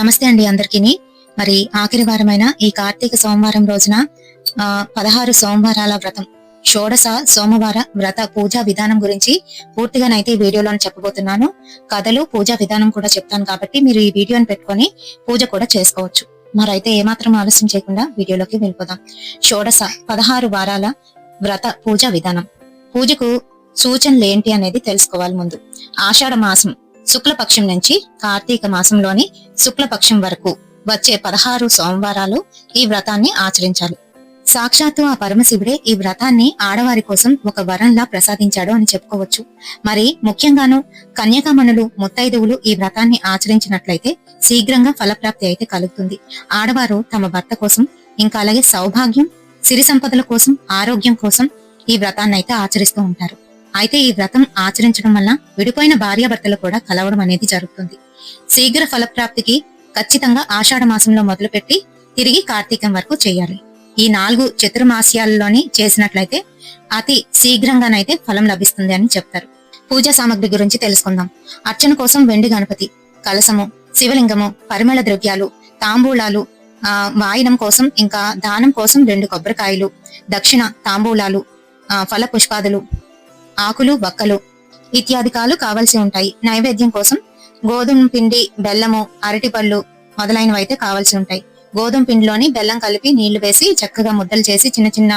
నమస్తే అండి అందరికీ మరి ఆఖరి వారమైన ఈ కార్తీక సోమవారం రోజున ఆ పదహారు సోమవారాల వ్రతం షోడశ సోమవార వ్రత పూజా విధానం గురించి పూర్తిగానైతే ఈ వీడియోలో చెప్పబోతున్నాను. కథలు పూజా విధానం కూడా చెప్తాను కాబట్టి మీరు ఈ వీడియోని పెట్టుకొని పూజ కూడా చేసుకోవచ్చు. మరైతే ఏమాత్రం ఆలస్యం చేయకుండా వీడియోలోకి వెళ్ళిపోదాం. షోడశ పదహారు వారాల వ్రత పూజా విధానం. పూజకు సూచనలు ఏంటి అనేది తెలుసుకోవాలి ముందు. ఆషాఢ మాసం శుక్లపక్షం నుంచి కార్తీక మాసంలోని శుక్లపక్షం వరకు వచ్చే పదహారు సోమవారాలు ఈ వ్రతాన్ని ఆచరించాలి. సాక్షాత్తు ఆ పరమశివుడే ఈ వ్రతాన్ని ఆడవారి కోసం ఒక వరంలా ప్రసాదించాడు అని చెప్పుకోవచ్చు. మరి ముఖ్యంగాను కన్యకామణులు ముత్తైదువులు ఈ వ్రతాన్ని ఆచరించినట్లయితే శీఘ్రంగా ఫలప్రాప్తి అయితే కలుగుతుంది. ఆడవారు తమ భర్త కోసం ఇంకా అలాగే సౌభాగ్యం సిరి సంపదల కోసం ఆరోగ్యం కోసం ఈ వ్రతాన్ని అయితే ఆచరిస్తూ ఉంటారు. అయితే ఈ వ్రతం ఆచరించడం వల్ల విడిపోయిన భార్యాభర్తలు కూడా కలవడం అనేది జరుగుతుంది. శీఘ్ర ఫలప్రాప్తికి ఖచ్చితంగా ఆషాఢ మాసంలో మొదలుపెట్టి తిరిగి కార్తీకం వరకు చేయాలి. ఈ నాలుగు చతుర్మాస్యాలలోని చేసినట్లయితే అతి శీఘ్రంగానైతే ఫలం లభిస్తుంది అని చెప్తారు. పూజా సామగ్రి గురించి తెలుసుకుందాం. అర్చన కోసం వెండి గణపతి కలసము శివలింగము పరిమళ ద్రవ్యాలు తాంబూలాలు ఆ వాయనం కోసం ఇంకా దానం కోసం రెండు కొబ్బరికాయలు దక్షిణ తాంబూలాలు ఆ ఫల పుష్పాదులు ఆకులు బక్కలు ఇత్యాదికాలు కావలసి ఉంటాయి. నైవేద్యం కోసం గోధుమ పిండి బెల్లము అరటిపళ్ళు మొదలైనవి అయితే కావాల్సి ఉంటాయి. గోధుమ పిండిలోని బెల్లం కలిపి నీళ్ళు వేసి చక్కగా ముద్దలు చేసి చిన్న చిన్న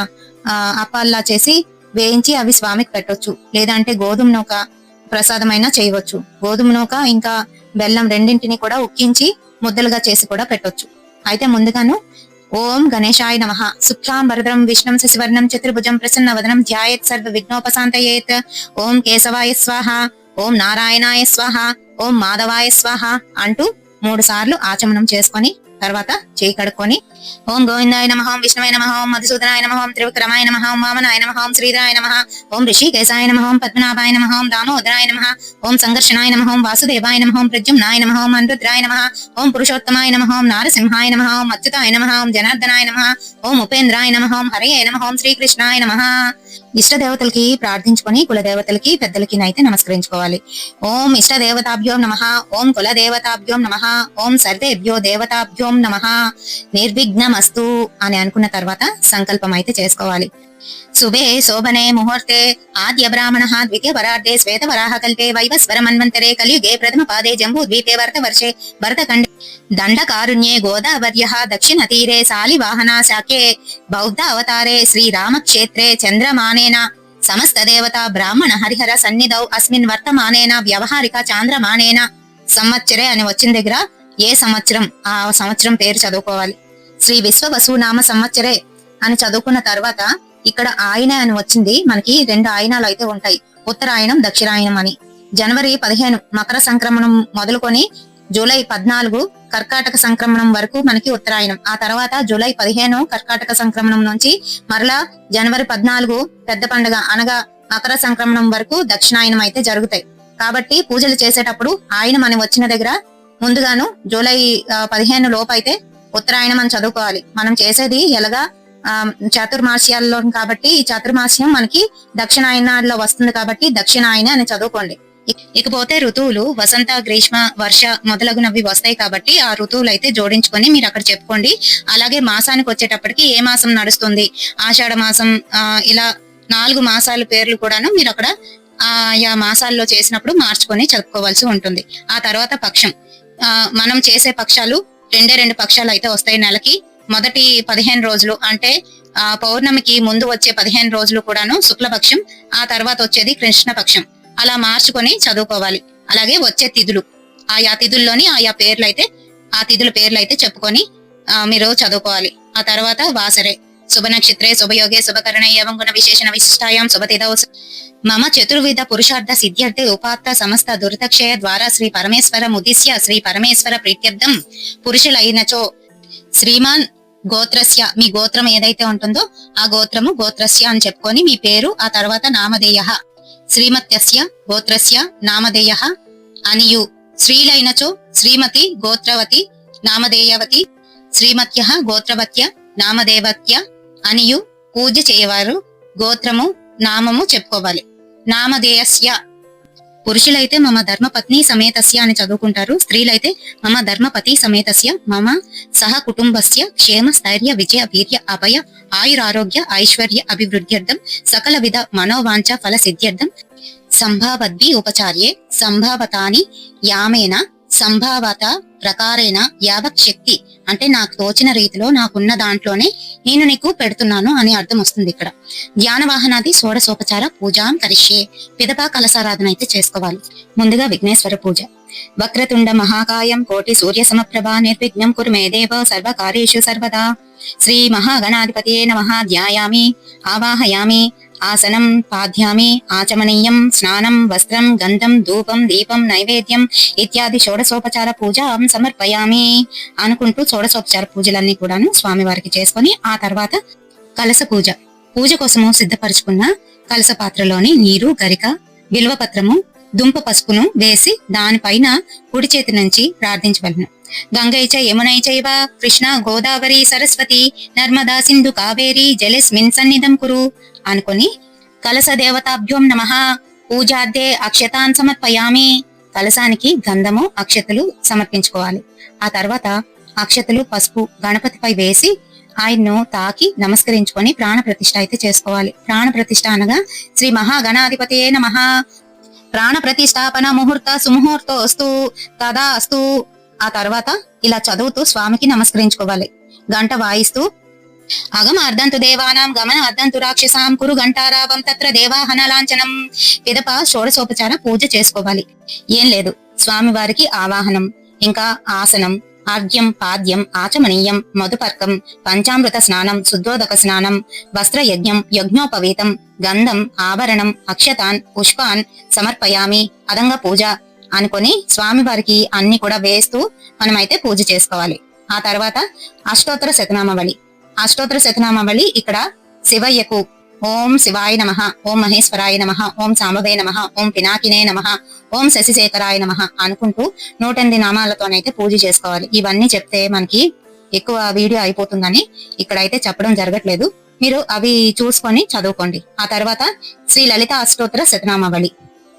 అప్పాల్లా చేసి వేయించి అవి స్వామికి పెట్టొచ్చు. లేదంటే గోధుమ నూక ప్రసాదమైనా చేయవచ్చు. గోధుమ నూక ఇంకా బెల్లం రెండింటిని కూడా ఉక్కించి ముద్దలుగా చేసి కూడా పెట్టొచ్చు. అయితే ముందుగాను ఓం గణేశాయ నమ. శుక్లాం వరదరం విష్ణుం శశివర్ణం చతుర్భుజం ప్రసన్న వదనం ధ్యాయత్ సర్వ విఘ్నోపశాంతయేత్ ఓం కేశవాయ స్వాహ. ఓం నారాయణాయ స్వాహ. ఓం మాధవాయ స్వాహ అంటూ మూడు సార్లు ఆచమనం చేసుకొని తర్వాత చేయి కడుక్కొని ఓం గోవిందాయ నమ ఓం విష్ణువై నమ ఓం మధుసూదనాయ నమ ఓం త్రివిక్రమాయ నమ ఓం వామనాయ నమ ఓం శ్రీధరాయ నమ ఓం ఋషికేశాయ నమ ఓం పద్మనాభాయ నమ ఓం దామోదరాయ నమ ఓం సంఘర్షణాయ నమ ఓం వాసుదేవాయ నమ ఓం ప్రద్యుమ్నాయ నమ ఓం అనిరుద్రాయ నమ ఓం పురుషోత్తమాయ నమ ఓం నారసింహాయ నమ ఓం అచ్యుతాయ నమ ఓం జనార్దనాయ నమ ఓం ఉపేంద్రాయ నమ ఓం హరయే నమ ఓం శ్రీకృష్ణాయ నమ ఇష్ట దేవతలకి ప్రార్థించుకొని కుల దేవతలకి పెద్దలకి అయితే నమస్కరించుకోవాలి. ఓం ఇష్ట దేవతాభ్యోం నమ ఓం కుల దేవతాభ్యోం నమ ఓం సర్వేభ్యో దేవతాభ్యోం నమ. నిర్విఘ్నమస్తు అని అనుకున్న తర్వాత సంకల్పం అయితే చేసుకోవాలి. శుభే శోభనే ముహూర్తే ఆద్య బ్రాహ్మణ ద్వితీయ వరార్ధే శ్వేత వరాహ కల్పే వైవస్వర మన్వంతరే కలియుగే ప్రథమ పాదే జంబూ ద్వీపే వర్త వర్షే భరతఖండే దండకారుణ్యే గోదావర్య దక్షిణ తీరే శాలివాహనా శాఖే బౌద్ధ అవతారే శ్రీరామక్షేత్రే చంద్రమానేన సమస్త దేవత బ్రాహ్మణ హరిహర సన్నిధౌ అస్మిన్ వర్తమానేన వ్యవహారిక చాంద్రమానేన సంవత్సరే అని వచ్చిన దగ్గర ఏ సంవత్సరం? ఆ సంవత్సరం పేరు చదువుకోవాలి. శ్రీ విశ్వ వసు నామ సంవత్సరే అని చదువుకున్న తర్వాత ఇక్కడ ఆయన అని వచ్చింది. మనకి రెండు ఆయనాలు అయితే ఉంటాయి. ఉత్తరాయణం దక్షిణాయనం అని. జనవరి పదిహేను మకర సంక్రమణం మొదలుకొని జూలై పద్నాలుగు కర్కాటక సంక్రమణం వరకు మనకి ఉత్తరాయణం. ఆ తర్వాత జూలై పదిహేను కర్కాటక సంక్రమణం నుంచి మరలా జనవరి పద్నాలుగు పెద్ద పండుగ అనగా మకర సంక్రమణం వరకు దక్షిణాయనం అయితే జరుగుతాయి. కాబట్టి పూజలు చేసేటప్పుడు ఆయన మనం వచ్చిన దగ్గర ముందుగాను జూలై పదిహేను లోపు అయితే ఉత్తరాయణం అని చదువుకోవాలి. మనం చేసేది ఎలాగా చాతుర్మాస్యాల్లో కాబట్టి ఈ చాతుర్మాస్యం మనకి దక్షిణాయనాల్లో వస్తుంది కాబట్టి దక్షిణాయన అని చదువుకోండి. ఇకపోతే ఋతువులు వసంత గ్రీష్మ వర్ష మొదలగునవి వస్తాయి కాబట్టి ఆ ఋతువులు అయితే జోడించుకొని మీరు అక్కడ చెప్పుకోండి. అలాగే మాసానికి వచ్చేటప్పటికి ఏ మాసం నడుస్తుంది? ఆషాఢ మాసం ఆ, ఇలా నాలుగు మాసాల పేర్లు కూడాను మీరు అక్కడ ఆయా మాసాల్లో చేసినప్పుడు మార్చుకొని చదువుకోవాల్సి ఉంటుంది. ఆ తర్వాత పక్షం. ఆ, మనం చేసే పక్షాలు రెండే రెండు పక్షాలు అయితే వస్తాయి నెలకి. మొదటి పదిహేను రోజులు అంటే ఆ పౌర్ణమికి ముందు వచ్చే పదిహేను రోజులు కూడాను శుక్లపక్షం ఆ తర్వాత వచ్చేది కృష్ణపక్షం. అలా మార్చుకొని చదువుకోవాలి. అలాగే వచ్చే తిథులు. ఆయా తిథుల్లోని ఆయా పేర్లు అయితే ఆ తిథుల పేర్లు అయితే చెప్పుకొని మీరు చదువుకోవాలి. ఆ తర్వాత వాసరే. శుభ నక్షత్రే శుభయోగే శుభకరణ ఏవంగుణ విశేషణ విశిష్టాయాం శుభతిథౌ మమ చతుర్విధ పురుషార్థ సిద్ధ్యర్థే ఉపాత్త సమస్త దురితక్షయ ద్వారా శ్రీ పరమేశ్వర ముదిశ్య శ్రీ పరమేశ్వర ప్రీత్యర్థం పురుషులైనచో శ్రీమాన్ గోత్రస్య మీ గోత్రం ఏదైతే ఉంటుందో ఆ గోత్రము గోత్రస్య అని చెప్పుకొని మీ పేరు ఆ తర్వాత నామధేయ. శ్రీమత్యస్య గోత్రస్య నామధేయ. అనియు స్త్రీలైనచో శ్రీమతి గోత్రవతి నామధేయవతి. శ్రీమత్య గోత్రవత్య నామదేవత్య. అనియు పూజ చేయవారు గోత్రము నామము చెప్పుకోవాలి. నామధేయస్య పురుషులైతే మమ ధర్మపత్ని సమేతస్య అని చదువుకుంటారు. స్త్రీలైతే మమ ధర్మపతి సమేతస్య మమ సహ కుటుంబస్య క్షేమ స్థైర్య విజయ వీర్య అభయ ఆయురారోగ్య ఐశ్వర్య అభివృద్ధ్యర్థం సకల విధ మనోవాంఛ ఫల సిద్ధ్యర్థం సంభావద్భి ఉపచార్యే సంభావతాని యామేన సంభావత ప్రకారేణ యావత్ శక్తి. అంటే నాకు తోచిన రీతిలో నాకున్న దాంట్లోనే నేను నీకు పెడుతున్నాను అని అర్థం వస్తుంది ఇక్కడ. ధ్యాన వాహనాది షోడసోపచార పూజాం కరిష్యే. పిదప కలసారాధన అయితే చేసుకోవాలి. ముందుగా విఘ్నేశ్వర పూజ. వక్రతుండ మహాకాయం కోటి సూర్య సమప్రభ నిర్విఘ్నం కురు మే దేవ సర్వకార్యేషు సర్వదా. శ్రీ మహాగణాధిపతియే నమ. ధ్యాయామి. ఆవాహయామి. ఆసనం పాధ్యామి ఆచమనీయం స్నానం వస్త్రం గంధం ధూపం దీపం నైవేద్యం ఇత్యాది షోడసోపచార పూజ సమర్పయామి అనుకుంటూ షోడసోపచార పూజలన్నీ కూడాను స్వామివారికి చేసుకొని ఆ తర్వాత కలస పూజ. పూజ కోసము సిద్ధపరచుకున్న కలస పాత్రలోని నీరు గరిక బిల్వపత్రము దుంప పసుపును వేసి దానిపైన కుడి చేతి నుంచి ప్రార్థించవలను. గంగైచ యమునైచైవ కృష్ణ గోదావరి సరస్వతి నర్మదా సింధు కావేరి జలస్మిన్ సన్నిధం కురు. అనుకుని కలస దేవతాభ్యోం నమ పూజార్థే అక్షతాన్ సమర్పయామి. కలసానికి గంధము అక్షతలు సమర్పించుకోవాలి. ఆ తర్వాత అక్షతలు పసుపు గణపతిపై వేసి ఆయన్ను తాకి నమస్కరించుకొని ప్రాణ ప్రతిష్ఠ అయితే చేసుకోవాలి. ప్రాణ ప్రతిష్ఠ అనగా శ్రీ మహాగణాధిపతియే నమః ప్రాణ ప్రతిష్టాపన ముహూర్త సుముహూర్తో తదా అస్తు ఆ తర్వాత ఇలా చదువుతూ స్వామికి నమస్కరించుకోవాలి. గంట వాయిస్తూ అగమ అర్ధంతు దేవానాం గమన అర్ధంతు రాక్షసాం కురు ఘంటారావం తత్ర దేవాహన లాంఛనం పిదప షోడశోపచార పూజ చేసుకోవాలి. ఏం లేదు. స్వామివారికి ఆవాహనం. ఇంకా ఆసనం. ఆర్ఘ్యం పాద్యం ఆచమనీయం మధుపర్కం పంచామృత స్నానం శుద్ధోదక స్నానం వస్త్రయజ్ఞం యజ్ఞోపవీతం గంధం ఆభరణం అక్షతాన్ పుష్పాన్ సమర్పయామి అదంగ పూజ అనుకొని స్వామివారికి అన్ని కూడా వేస్తూ మనమైతే పూజ చేసుకోవాలి. ఆ తర్వాత అష్టోత్తర శతనామావళి. అష్టోత్తర శతనామావళి ఇక్కడ శివయ్యకు. ఓం శివాయ నమ ఓం మహేశ్వరాయ నమ ఓం సాంబవే నమ ఓం పినాకినే నమ ఓం శశిశేఖరాయ నమ అనుకుంటూ నూట ఎనిమిది నామాలతోనైతే పూజ చేసుకోవాలి. ఇవన్నీ చెప్తే మనకి ఎక్కువ వీడియో అయిపోతుందని ఇక్కడైతే చెప్పడం జరగట్లేదు. మీరు అవి చూసుకొని చదువుకోండి. ఆ తర్వాత శ్రీ లలిత అష్టోత్తర శతనామావళి.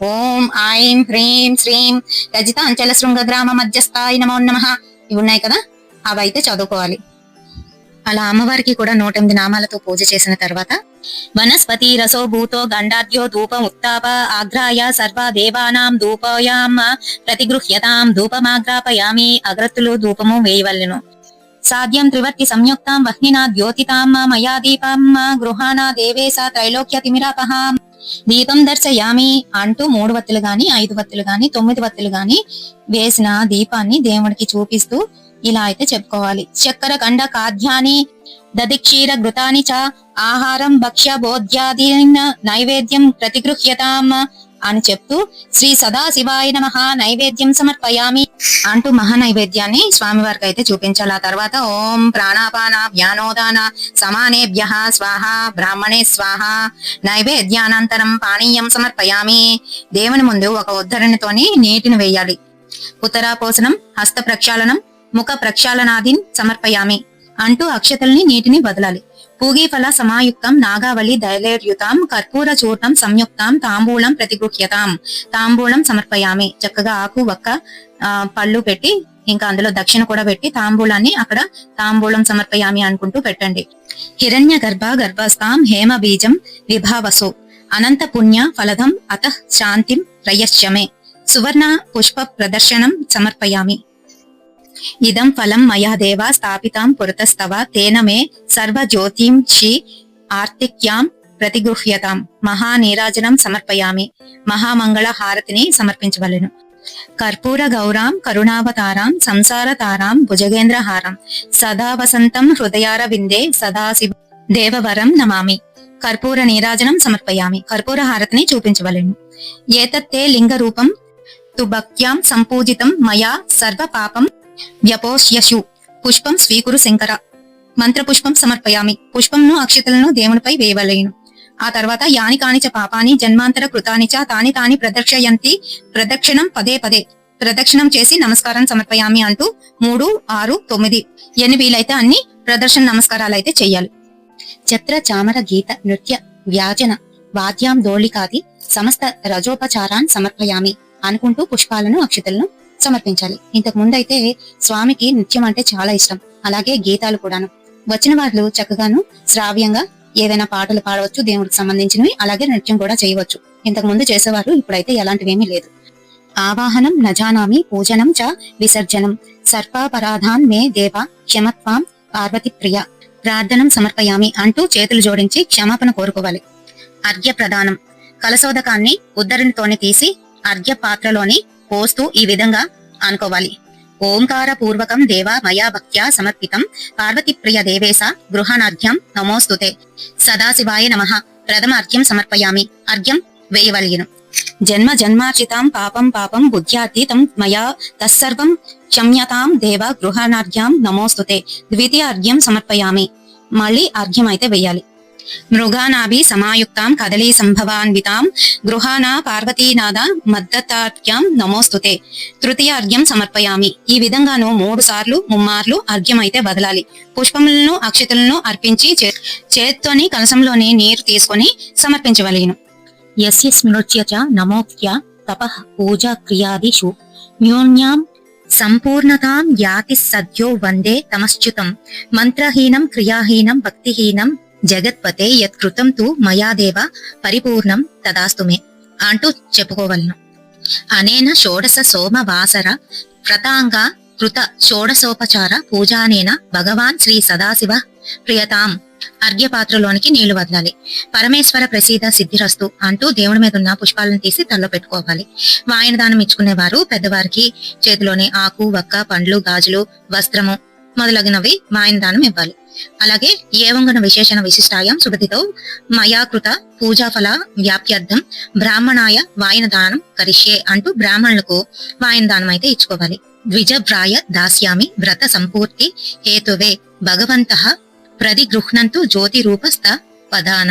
ఓం ఐం హ్రీం శ్రీం రజిత అంచల శృంగ గ్రామ మధ్యస్థాయి నమో నమ ఇవి ఉన్నాయి కదా? అవైతే చదువుకోవాలి. అలా అమ్మవారికి కూడా నూట ఎనిమిది నామాలతో పూజ చేసిన తర్వాత వనస్పతి రసో భూతో గండాద్యో ధూపం ఉత్తాప ఆగ్రాయ సర్వ దేవానాం ధూపయాం ప్రతిగృహ్యతాం ధూపమాగ్రాపయామి అగ్రత్తులు ధూపము వేయవలెను. సాధ్యం త్రివర్తి సంయుక్తాం వహ్నినా ద్యోతితాం మయా దీపం గృహాణ దేవేశ త్రైలోక్య తిమిరాపహాం దీపం దర్శయామి అంటూ మూడు వత్తులు గాని ఐదు వత్తులు గాని తొమ్మిది వత్తులు గాని వేసిన దీపాన్ని దేవుడికి చూపిస్తూ ఇలా అయితే చెప్పుకోవాలి. చక్కెర కండ ఖాద్యాన్ని దదిక్షీర ఘృతాని చ ఆహారం భక్ష్య బోధ్యాది నైవేద్యం ప్రతిగృహ్యతాం అని చెప్తూ శ్రీ సదాశివాయ నమః నైవేద్యం సమర్పయామి అంటూ మహా నైవేద్యాన్ని స్వామివారికి అయితే చూపించాలి. ఆ తర్వాత ఓం ప్రాణాపాన వ్యానోదాన సమానేభ్య స్వాహ బ్రాహ్మణే స్వాహ నైవేద్యానంతరం పానీయం సమర్పయామి. దేవుని ముందు ఒక ఉద్ధరణతోని నీటిని వేయాలి. ఉత్తరాపోసనం హస్త ప్రక్షాళనం ముఖ ప్రక్షాళనాదిన్ సమర్పయామి అంటూ అక్షతల్ని నీటిని వదలాలి. పూగీఫల సమాయుక్తం నాగావళి దయలేర్యుతాం కర్పూర చూర్ణం సంయుక్తం తాంబూలం ప్రతిగృహ్యతాం. తాంబూలం సమర్పయామి. చక్కగా ఆకు ఒక్క పళ్ళు పెట్టి ఇంకా అందులో దక్షిణ కూడా పెట్టి తాంబూలాన్ని అక్కడ తాంబూలం సమర్పయామి అనుకుంటూ పెట్టండి. హిరణ్య గర్భ గర్భస్థాం హేమ బీజం విభావసో. అనంత పుణ్య ఫలదం అత శాంతిం రయశ్చమే సువర్ణ పుష్ప ప్రదర్శనం సమర్పయామి. ఇదం ఫలం మయా దేవ స్థాపితాం పురతస్తవ తేన మే సర్వ జ్యోతింషి ఆర్తిక్యాం ప్రతిగృహ్యతాం. మహానీరాజనం సమర్పయామి. మహామంగళ హారతిని సమర్పించవలను. కర్పూర గౌరాం కరుణావతారాం సంసారతారాం భుజగేంద్రహారం సదా వసంతం హృదయార విందే సదాశివ దేవవరం నమామి. కర్పూర నీరాజనం సమర్పయామి. కర్పూర హారతిని చూపించవలను. ఏతత్తే లింగ రూపం తు భక్త్యాం సంపూజితం మయా సర్వ పాపం వ్యపోష్యశు పుష్పం స్వీకురు శంకర. మంత్రపుష్పం సమర్పయామి. పుష్పంను అక్షతలను దేవునిపై వేయవలేను. ఆ తర్వాత యాని కానిచ పాపాని జన్మాంతర కృతాని చ తాని తాని ప్రదక్షయంతి ప్రదక్షిణం పదే పదే. ప్రదక్షిణం చేసి నమస్కారం సమర్పయామి అంటూ మూడు ఆరు తొమ్మిది. ఎన్ని వీలైతే అన్ని ప్రదర్శన నమస్కారాలు అయితే చెయ్యాలి. చత్ర చామర గీత నృత్య వ్యాజన వాద్యాం దోళికాది సమస్త రజోపచారాన్ సమర్పయామి అనుకుంటూ పుష్పాలను అక్షతలను సమర్పించాలి ఇంతకు ముందు అయితే స్వామికి నృత్యం అంటే చాలా ఇష్టం. అలాగే గీతాలు కూడాను. వచ్చిన వాళ్ళు చక్కగాను శ్రావ్యంగా ఏదైనా పాటలు పాడవచ్చు దేవుడికి సంబంధించినవి అలాగే నృత్యం కూడా చేయవచ్చు. ఇంతకు ముందు చేసేవారు ఇప్పుడైతే ఎలాంటివేమీ లేదు. ఆవాహనం నజానామి పూజనం చ విసర్జనం. సర్పాపరాధాన్ మే దేవ క్షమత్వాం పార్వతి ప్రియ. ప్రార్థనం సమర్పయామి అంటూ చేతులు జోడించి క్షమాపణ కోరుకోవాలి. అర్ఘ్య ప్రదానం కలశోదకాన్ని ఉద్దరణతోనే తీసి అర్ఘ్య పాత్రలోని పోస్తూ ఈ విధంగా అనుకోవాలి. ఓంకార పూర్వకం దేవ మయా భక్త్యా సమర్పితం. పార్వతి ప్రియ దేవేశ గృహణార్ఘ్యం నమోస్తుతే. సదాశివాయ నమః. ప్రథమార్ఘ్యం సమర్పయామి. అర్ఘ్యం వేయవలియును. జన్మ జన్మార్జితాం పాపం పాపం బుద్ధ్యాతీతం మయా తస్సర్వం క్షమ్యతాం దేవ గృహణార్ఘ్యం నమోస్తుతే. ద్వితీయ అర్ఘ్యం సమర్పయామి. మళ్ళీ అర్ఘ్యం అయితే వేయాలి. మృగానాభి సమాయుక్తాం కదలీ సంభవాన్వితాం గృహానా పార్వతీనాథ మద్దతార్ఘ్యం నమోస్తుతే. తృతీయ అర్ఘ్యం సమర్పయామి. ఈ విధంగాను మూడు సార్లు ముమ్మార్లు అర్ఘ్యం అయితే వదలాలి పుష్పములను అక్షతులను అర్పించి చేత్తోని కలసంలోని నీరు తీసుకొని సమర్పించవలెను. యస్య స్మృత్య చ నమోక్త్య పూజ పూజా క్రియాదిషు. న్యూన్యాం సంపూర్ణతాం యాతి సద్యో వందే తమశ్చ్యుతం. మంత్రహీనం క్రియాహీనం భక్తిహీనం జగత్పతే యత్కృతం తు మయాదేవ పరిపూర్ణం తదాస్తుమే అంటూ చెప్పుకోవలను. అనేన షోడశ సోమవాసర వ్రతాంగ కృత షోడశోపచార పూజానేన భగవాన్ శ్రీ సదాశివ ప్రియతాం అర్ఘ్యపాత్రలోనికి నీళ్ళు వదలాలి. పరమేశ్వర ప్రసీద సిద్ధిరస్తు అంటూ దేవుడి మీద ఉన్న పుష్పాలను తీసి తల్లో పెట్టుకోవాలి. వాయన దానం ఇచ్చుకునే వారు పెద్దవారికి చేతిలోని ఆకు వక్క పండ్లు గాజులు వస్త్రము మొదలగునవి మాయందానం ఇవ్వాలి. అలాగే ఏవంగన విశేషణ విశిష్టాయం సుగతితో మయాకృత పూజాఫల వ్యాప్త్యర్థం బ్రాహ్మణాయ వాయనదానం కరిష్యే అంటూ బ్రాహ్మణులకు వాయన దానం అయితే ఇచ్చుకోవాలి. ద్విజభ్రాయ దాస్యామి వ్రత సంపూర్తి హేతువే భగవంత ప్రతిగృహ్ణంతు జ్యోతిరూపస్థ పదాన.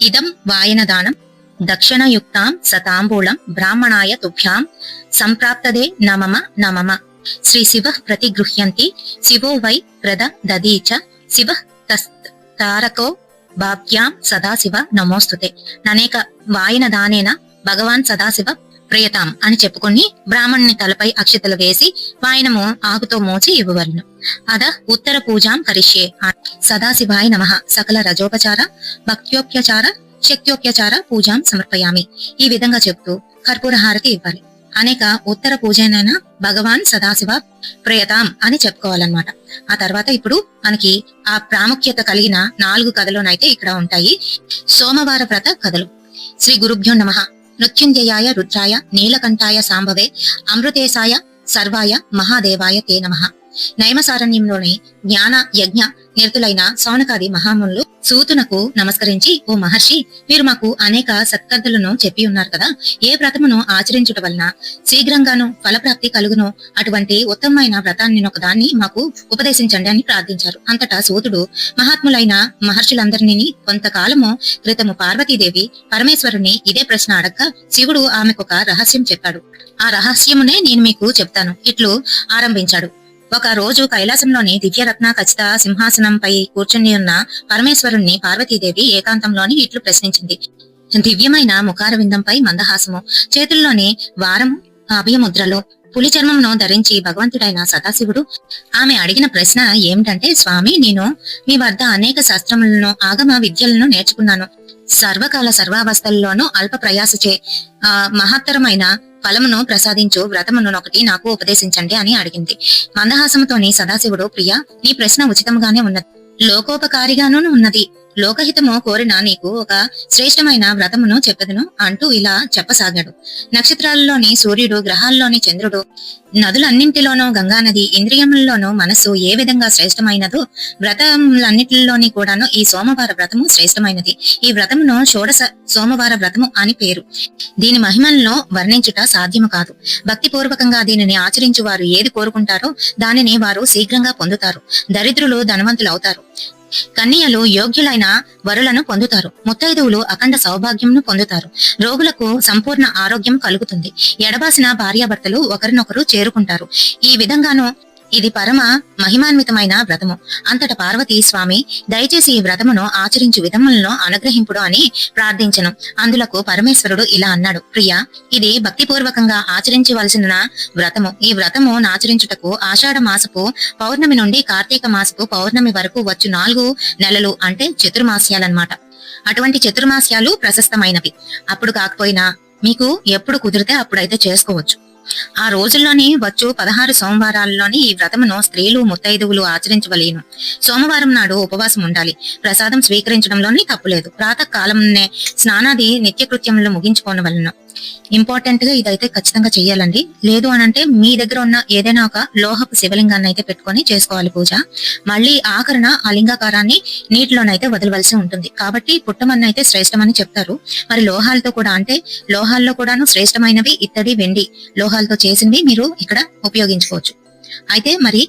ఇదం వాయనదానం దక్షిణయుక్తాం సతాంబూలం బ్రాహ్మణాయ తుభ్యాం సంప్రాప్తదే నమమ నమమ. శ్రీ శివ ప్రతిగృహ్యంతి. శివో వై ప్రద దదీచ చ శివ తారకో భాగ్యాం సదాశివ నమోస్తుతే. ననేక వాయిన దానేన భగవాన్ సదాశివ ప్రియతాం అని చెప్పుకొని బ్రాహ్మణుని తలపై అక్షతలు వేసి వాయనము ఆకుతో మోచి ఇవ్వవలను. అద ఉత్తర పూజాం కరిష్యే. సదాశివాయ నమ. సకల రజోపచార భక్త్యోప్యచార శక్త్యోప్యచార పూజాం సమర్పయామి. ఈ విధంగా చెప్తూ కర్పూర హారతి ఇవ్వాలి. అనేక ఉత్తర పూజనైన భగవాన్ సదాశివ ప్రియతాం అని చెప్పుకోవాలన్నమాట. ఆ తర్వాత ఇప్పుడు మనకి ఆ ప్రాముఖ్యత కలిగిన నాలుగు కథలోనైతే ఇక్కడ ఉంటాయి. సోమవార వ్రత కథలు. శ్రీ గురుభ్యో నమ. నృత్యుంజయాయ రుద్రాయ నీలకంఠాయ సాంబవే అమృతేశాయ సర్వాయ మహాదేవాయ తే నమ. నయమసారణ్యంలోని జ్ఞాన యజ్ఞ నిరతులైన సౌనకాది మహామునులు సూతునకు నమస్కరించి ఓ మహర్షి మీరు మాకు అనేక సత్కర్తలను చెప్పి ఉన్నారు కదా. ఏ వ్రతమును ఆచరించుట వలన శీఘ్రంగాను ఫలప్రాప్తి కలుగును? అటువంటి ఉత్తమమైన వ్రతాన్ని ఒకదాన్ని మాకు ఉపదేశించండి అని ప్రార్థించారు. అంతటా సూతుడు మహాత్ములైన మహర్షులందరినీ కొంతకాలము క్రితము పార్వతీదేవి పరమేశ్వరుని ఇదే ప్రశ్న అడగ్గా శివుడు ఆమెకొక రహస్యం చెప్పాడు. ఆ రహస్యమునే నేను మీకు చెప్తాను ఇట్లు ఆరంభించాడు. ఒక రోజు కైలాసంలోని దివ్యరత్న ఖచ్చిత సింహాసనంపై కూర్చుని ఉన్న పరమేశ్వరుణ్ణి పార్వతీదేవి ఏకాంతంలోని ఇట్లు ప్రశ్నించింది. దివ్యమైన ముఖారవిందంపై మందహాసము. చేతుల్లోని వారం అభయముద్రలో పులి చర్మంను ధరించి భగవంతుడైన సదాశివుడు ఆమె అడిగిన ప్రశ్న ఏమిటంటే స్వామి నేను మీ వద్ద అనేక శాస్త్రములను ఆగమ విద్యలను నేర్చుకున్నాను. సర్వకాల సర్వావస్థల్లోనూ అల్ప ప్రయాసచే ఆ మహత్తరమైన ఫలమును ప్రసాదించు వ్రతమును ఒకటి నాకు ఉపదేశించండి అని అడిగింది. మందహాసముతోని సదాశివుడు ప్రియ నీ ప్రశ్న ఉచితంగానే ఉన్నది. లోకోపకారిగానూ ఉన్నది. లోకహితము కోరిన నీకు ఒక శ్రేష్టమైన వ్రతమును చెప్పదును అంటూ ఇలా చెప్పసాగాడు. నక్షత్రాలలోని సూర్యుడు గ్రహాల్లోని చంద్రుడు నదులన్నింటిలోనూ గంగానది ఇంద్రియములలోనూ మనస్సు ఏ విధంగా శ్రేష్టమైనదో వ్రతములన్నిటిలోని కూడాను ఈ సోమవార వ్రతము శ్రేష్టమైనది. ఈ వ్రతమును షోడశ సోమవార వ్రతము అని పేరు. దీని మహిమలను వర్ణించుట సాధ్యము కాదు. భక్తిపూర్వకంగా దీనిని ఆచరించు వారు ఏది కోరుకుంటారో దానిని వారు శీఘ్రంగా పొందుతారు. దరిద్రులు ధనవంతులు అవుతారు కన్యలు యోగ్యులైన వరులను పొందుతారు. ముత్తైదువులు అఖండ సౌభాగ్యంను పొందుతారు. రోగులకు సంపూర్ణ ఆరోగ్యం కలుగుతుంది. ఎడబాసిన భార్యాభర్తలు ఒకరినొకరు చేరుకుంటారు. ఈ విధంగాను ఇది పరమ మహిమాన్వితమైన వ్రతము. అంతట పార్వతీ స్వామి దయచేసి ఈ వ్రతమును ఆచరించు విధములను అనుగ్రహింపుడు అని ప్రార్థించను. అందులకు పరమేశ్వరుడు ఇలా అన్నాడు ప్రియా ఇది భక్తిపూర్వకంగా ఆచరించవలసిన వ్రతము. ఈ వ్రతము ఆచరించుటకు ఆషాఢ మాసపు పౌర్ణమి నుండి కార్తీక మాసపు పౌర్ణమి వరకు వచ్చు నాలుగు నెలలు అంటే చతుర్మాస్యాలన్నమాట. అటువంటి చతుర్మాస్యాలు ప్రశస్తమైనవి. అప్పుడు కాకపోయినా మీకు ఎప్పుడు కుదిరితే అప్పుడైతే చేసుకోవచ్చు. ఆ రోజుల్లోని వచ్చు పదహారు సోమవారాల్లోనే ఈ వ్రతమును స్త్రీలు ముత్తైదువులు ఆచరించవలేను. సోమవారం నాడు ఉపవాసం ఉండాలి. ప్రసాదం స్వీకరించడంలోని తప్పులేదు. ప్రాతకాలంనే స్నానాది నిత్యకృత్యములు ముగించుకోనవలను. ఇంపార్టెంట్గా ఇదైతే ఖచ్చితంగా చెయ్యాలండి. లేదు అని అంటే మీ దగ్గర ఉన్న ఏదైనా ఒక లోహపు శివలింగాన్ని అయితే పెట్టుకొని చేసుకోవాలి పూజ. మళ్ళీ ఆఖరణ ఆ లింగాకారాన్ని నీటిలోనైతే వదలవలసి ఉంటుంది. కాబట్టి పుట్టమన్న అయితే శ్రేష్టమని చెప్తారు. మరి లోహాలతో కూడా అంటే లోహాల్లో కూడాను శ్రేష్టమైనవి ఇత్తడి వెండి లోహాలతో చేసింది మీరు ఇక్కడ ఉపయోగించుకోవచ్చు. అయితే మరి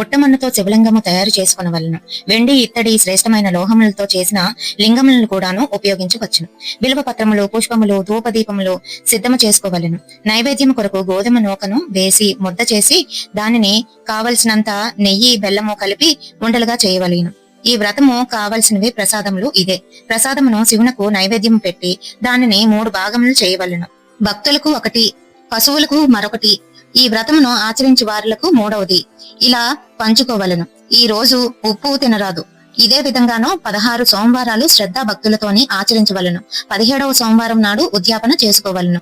పుట్టమన్నుతో శివలింగము తయారు చేసుకునవలను వెండి ఇత్తడి శ్రేష్టమైన లోహములతో చేసిన లింగములను కూడాను ఉపయోగించవచ్చును. బిల్వ పత్రములు పుష్పములు ధూపదీపములు సిద్ధము చేసుకోవలను. నైవేద్యం కొరకు గోధుమ నూకను వేసి ముద్ద చేసి దానిని కావలసినంత నెయ్యి బెల్లము కలిపి ఉండలుగా చేయవలను. ఈ వ్రతము కావలసినవి ప్రసాదములు ఇదే. ప్రసాదమును శివునకు నైవేద్యం పెట్టి దానిని మూడు భాగములు చేయవలను. భక్తులకు ఒకటి పశువులకు మరొకటి ఈ వ్రతమును ఆచరించి వారులకు మూడవది. ఇలా పంచుకోవలను. ఈ రోజు ఉప్పు తినరాదు. ఇదే విధంగానూ పదహారు సోమవారాలు శ్రద్ధా భక్తులతోని ఆచరించవలను. పదిహేడవ సోమవారం నాడు ఉద్యాపన చేసుకోవలను.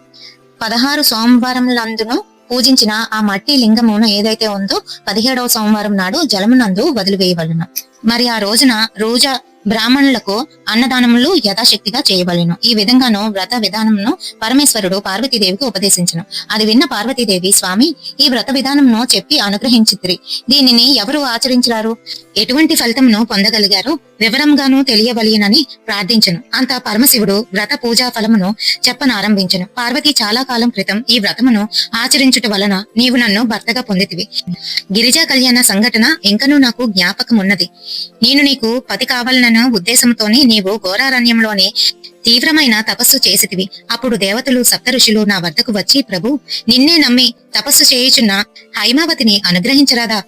పదహారు సోమవారములందును పూజించిన ఆ మట్టి లింగమును ఏదైతే ఉందో పదిహేడవ సోమవారం నాడు జలమునందు వదిలివేయవలను. మరి ఆ రోజున రోజా బ్రాహ్మణులకు అన్నదానములు యథాశక్తిగా చేయవలెను. ఈ విధంగాను వ్రత విధానమును పరమేశ్వరుడు పార్వతీదేవికి ఉపదేశించను. అది విన్న పార్వతీదేవి స్వామి ఈ వ్రత విధానమును చెప్పి అనుగ్రహించిత్రి. దీనిని ఎవరు ఆచరించారు ఎటువంటి ఫలితమును పొందగలిగారు? వివరంగాను తెలియవలయనని ప్రార్థించను. అంత పరమశివుడు వ్రత పూజా ఫలమును చెప్పనారంభించను. పార్వతి చాలా కాలం క్రితం ఈ వ్రతమును ఆచరించుట వలన నీవు నన్ను భర్తగా పొందితివి. గిరిజా కళ్యాణ సంఘటన ఇంకనూ నాకు జ్ఞాపకం ఉన్నది నేను నీకు పతి కావాలన్న ఉద్దేశంతోనే నీవు ఘోరారణ్యంలోని తీవ్రమైన తపస్సు చేసితివి. అప్పుడు దేవతలు సప్త ఋషులు నా వద్దకు వచ్చి ప్రభు నిన్నే నమ్మి తపస్సు చేయుచున్న హైమావతిని అనుగ్రహించరాదా?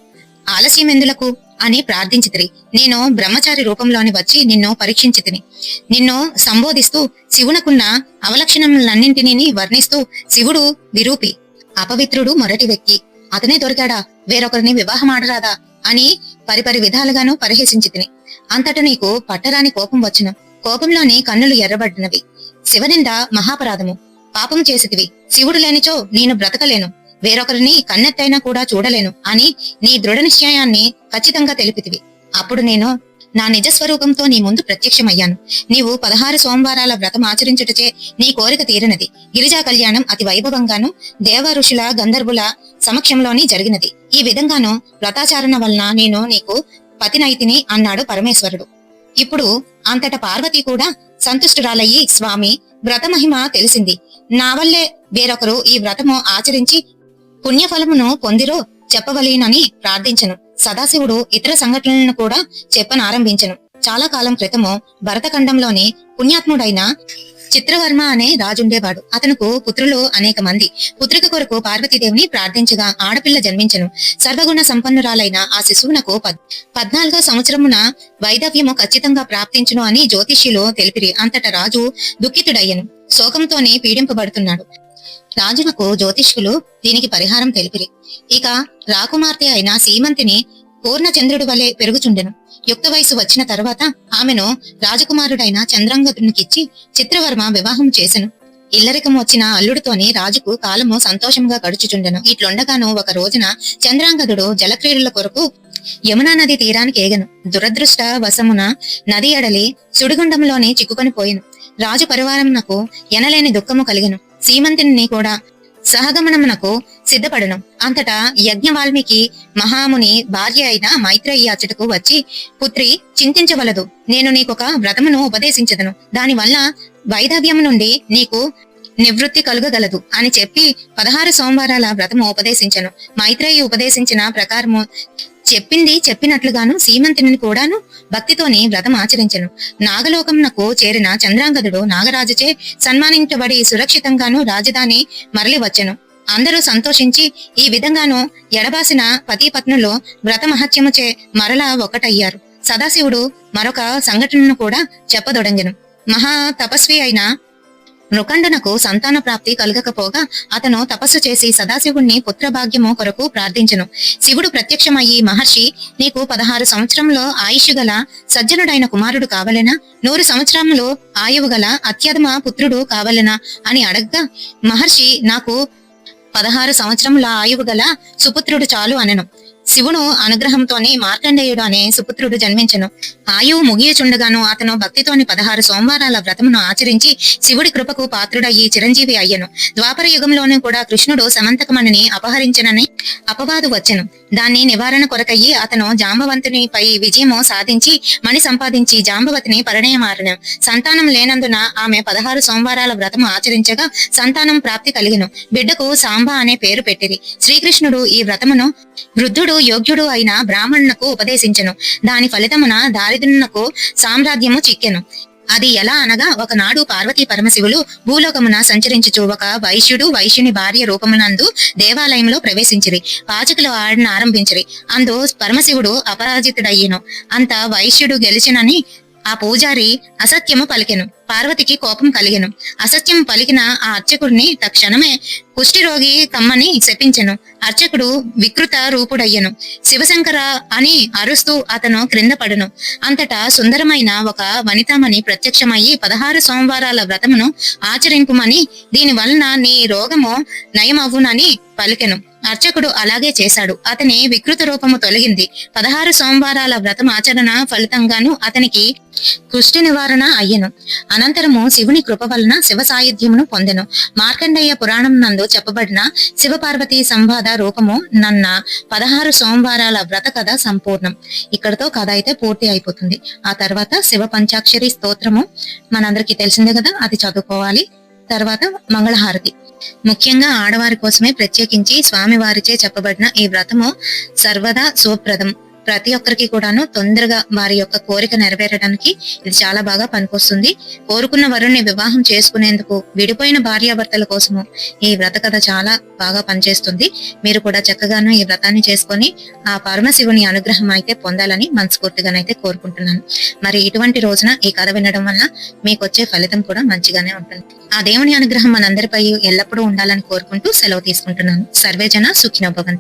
ఆలస్యం ఎందులకు అని ప్రార్థించితిరి. నేను బ్రహ్మచారి రూపంలోని వచ్చి నిన్ను పరీక్షించితిని. నిన్ను సంబోధిస్తూ శివునకున్న అవలక్షణములన్నింటినీ వర్ణిస్తూ శివుడు విరూపి అపవిత్రుడు మొరటి వ్యక్తి. అతనే దొరికాడా? వేరొకరిని వివాహం ఆడరాదా అని పరిపరి విధాలుగాను పరిహసించితిని. అంతట నీకు పట్టరాని కోపం వచ్చును. కోపంలోని కన్నులు ఎర్రబడినవి శివనింద మహాపరాధము. పాపం చేసితివి. శివుడు లేనిచో నేను బ్రతకలేను. వేరొకరిని కన్నెత్తైనా కూడా చూడలేను అని నీ దృఢ నిశ్చయాన్ని ఖచ్చితంగా తెలిపితివి. అప్పుడు నేను నా నిజ స్వరూపంతో నీ ముందు ప్రత్యక్షమయ్యాను. నీవు పదహారు సోమవారాల వ్రతం ఆచరించుటచే నీ కోరిక తీరినది. గిరిజా కళ్యాణం అతి వైభవంగాను దేవ ఋషుల గంధర్వుల సమక్షంలోని జరిగినది. ఈ విధంగాను వ్రతాచారణ వలన నేను నీకు పతినైతిని అన్నాడు పరమేశ్వరుడు. ఇప్పుడు అంతట పార్వతి కూడా సంతుష్టురాలయ్యి స్వామి వ్రతమహిమ తెలిసింది. నా వల్లే వేరొకరు ఈ వ్రతము ఆచరించి పుణ్యఫలమును పొందిరో చెప్పవలేనని ప్రార్థించను. సదాశివుడు ఇతర సంఘటనలను కూడా చెప్పనారంభించను. చాలా కాలం క్రితము భరతఖండంలోని పుణ్యాత్ముడైన చిత్రవర్మ అనే రాజుండేవాడు. అతనుకు పుత్రులు అనేక మంది. పుత్రిక కొరకు పార్వతీదేవిని ప్రార్థించగా ఆడపిల్ల జన్మించను. సర్వగుణ సంపన్నురాలైన ఆ శిశువునకు పద్- పద్నాలుగో సంవత్సరమున వైదవ్యము ఖచ్చితంగా ప్రాప్తించును అని జ్యోతిష్యులు తెలిపిరి. అంతట రాజు దుఃఖితుడయ్యను. శోకంతోనే పీడింపబడుతున్నాడు. రాజునకు జ్యోతిష్కులు దీనికి పరిహారం తెలిపిరి. ఇక రాకుమార్తె అయిన సీమంతిని పూర్ణచంద్రుడి వలె పెరుగుచుండెను. యుక్త వయసు వచ్చిన తర్వాత ఆమెను రాజకుమారుడైన చంద్రాంగదునికిచ్చి చిత్రవర్మ వివాహం చేసెను. ఇల్లరికం వచ్చిన అల్లుడితోని రాజుకు కాలము సంతోషంగా గడుచుచుండెను. ఇట్లుండగాను ఒక రోజున చంద్రాంగదుడు జలక్రీడల కొరకు యమునా నది తీరానికి ఏగను. దురదృష్ట వశమున నది ఎడలి సుడిగుండంలోనే చిక్కుకొని పోయెను. రాజు పరివారంనకు ఎనలేని దుఃఖము కలిగెను. సీమంతిని కూడా సహగమనమునకు సిద్ధపడను. అంతటా యజ్ఞ వాల్మీకి మహాముని భార్య అయిన మైత్రేయి అచ్చటకు వచ్చి పుత్రి చింతించవలదు. నేను నీకొక వ్రతమును ఉపదేశించదను. దానివల్ల వైదవ్యము నుండి నీకు నివృత్తి కలుగగలదు అని చెప్పి పదహారు సోమవారాల వ్రతము ఉపదేశించను. మైత్రేయి ఉపదేశించిన ప్రకారము చెప్పింది చెప్పినట్లుగాను సీమంతుని కూడాను భక్తితోని వ్రతం ఆచరించను. నాగలోకమునకు చేరిన చంద్రాంగదుడు నాగరాజుచే సన్మానించబడి సురక్షితంగాను రాజధాని మరలి వచ్చెను అందరూ సంతోషించి ఈ విధంగాను ఎడబాసిన పతిపత్నులో వ్రత మహత్యముచే మరలా ఒకటయ్యారు. సదాశివుడు మరొక సంఘటనను కూడా చెప్పదొడంగెను. మహా తపస్వి అయిన నృకండనకు సంతాన ప్రాప్తి కలగకపోగా అతను తపస్సు చేసి సదాశివుణ్ణి పుత్రభాగ్యము కొరకు ప్రార్థించను. శివుడు ప్రత్యక్షమయ్యి మహర్షి నీకు పదహారు సంవత్సరంలో ఆయుష్ గల సజ్జనుడైన కుమారుడు కావలెనా? నూరు సంవత్సరములు ఆయువు గల అత్యధమ పుత్రుడు కావలెనా? అని అడగ్గా మహర్షి నాకు పదహారు సంవత్సరముల ఆయువు గల సుపుత్రుడు చాలు అనెను. శివుడు అనుగ్రహంతోనే మార్కండేయుడు అనే సుపుత్రుడు జన్మించను. ఆయువు ముగియచుండగాను అతను భక్తితోని పదహారు సోమవారాల వ్రతమును ఆచరించి శివుడి కృపకు పాత్రుడయ్యి చిరంజీవి అయ్యను. ద్వాపర యుగంలోనూ కూడా కృష్ణుడు సమంతకమణిని అపహరించనని అపవాదు వచ్చెను. దాన్ని నివారణ కొరకయ్యి అతను జాంబవంతునిపై విజయము సాధించి మణి సంపాదించి జాంబవతిని పరిణయమారను సంతానం లేనందున ఆమె పదహారు సోమవారాల వ్రతము ఆచరించగా సంతానం ప్రాప్తి కలిగిను. బిడ్డకు సాంబ అనే పేరు పెట్టిరి. శ్రీకృష్ణుడు ఈ వ్రతమును వృద్ధుడు యోగ్యుడు అయిన బ్రాహ్మణునకు ఉపదేశించెను. దాని ఫలితమున దారిద్రునకు సామ్రాజ్యము చిక్కెను. అది ఎలా అనగా ఒకనాడు పార్వతీ పరమశివులు భూలోకమున సంచరించుచు ఒక వైశ్యుడు వైశ్యుని భార్య రూపమునందు దేవాలయంలో ప్రవేశించిరి. పాచకులు ఆడిన ఆరంభించిరి. అందు పరమశివుడు అపరాజితుడయ్యను. అంత వైశ్యుడు గెలిచినని ఆ పూజారి అసత్యము పలికెను. పార్వతికి కోపం కలిగెను. అసత్యం పలికిన ఆ అర్చకుడిని తక్షణమే కుష్ఠిరోగి కమ్మని శపించెను. అర్చకుడు వికృత రూపుడయ్యను. శివశంకర అని అరుస్తూ అతను క్రింద పడును. అంతటా సుందరమైన ఒక వనితామణి ప్రత్యక్షమయ్యి పదహారు సోమవారాల వ్రతమును ఆచరింపుమని దీని వలన నీ రోగము నయమవునని పలికెను. అర్చకుడు అలాగే చేశాడు. అతని వికృత రూపము తొలగింది. పదహారు సోమవారాల వ్రతం ఆచరణ ఫలితంగాను అతనికి కుష్టి నివారణ అయ్యెను. అనంతరము శివుని కృప వలన శివ సాయుధ్యమును పొందెను. మార్కండేయ పురాణం నందు చెప్పబడిన శివపార్వతి సంవాద రూపము నన్న పదహారు సోమవారాల వ్రత కథ సంపూర్ణం. ఇక్కడతో కథ అయితే పూర్తి అయిపోతుంది. ఆ తర్వాత శివ పంచాక్షరి స్తోత్రము మనందరికీ తెలిసిందే కదా అది చదువుకోవాలి. తర్వాత మంగళహారతి. ముఖ్యంగా ఆడవారి కోసమే ప్రత్యేకించి స్వామివారిచే చెప్పబడిన ఈ వ్రతము సర్వదా శుభప్రదం. ప్రతి ఒక్కరికి కూడాను తొందరగా వారి యొక్క కోరిక నెరవేరడానికి ఇది చాలా బాగా పనికొస్తుంది. కోరుకున్న వరుణ్ణి వివాహం చేసుకునేందుకు విడిపోయిన భార్యాభర్తల కోసము ఈ వ్రత కథ చాలా బాగా పనిచేస్తుంది. మీరు కూడా చక్కగాను ఈ వ్రతాన్ని చేసుకొని ఆ పరమశివుని అనుగ్రహం అయితే పొందాలని మనస్ఫూర్తిగానైతే కోరుకుంటున్నాను. మరి ఇటువంటి రోజున ఈ కథ వినడం వల్ల మీకు వచ్చే ఫలితం కూడా మంచిగానే ఉంటుంది. ఆ దేవుని అనుగ్రహం మనందరిపై ఎల్లప్పుడూ ఉండాలని కోరుకుంటూ సెలవు తీసుకుంటున్నాను. సర్వేజన సుఖినోభవంతు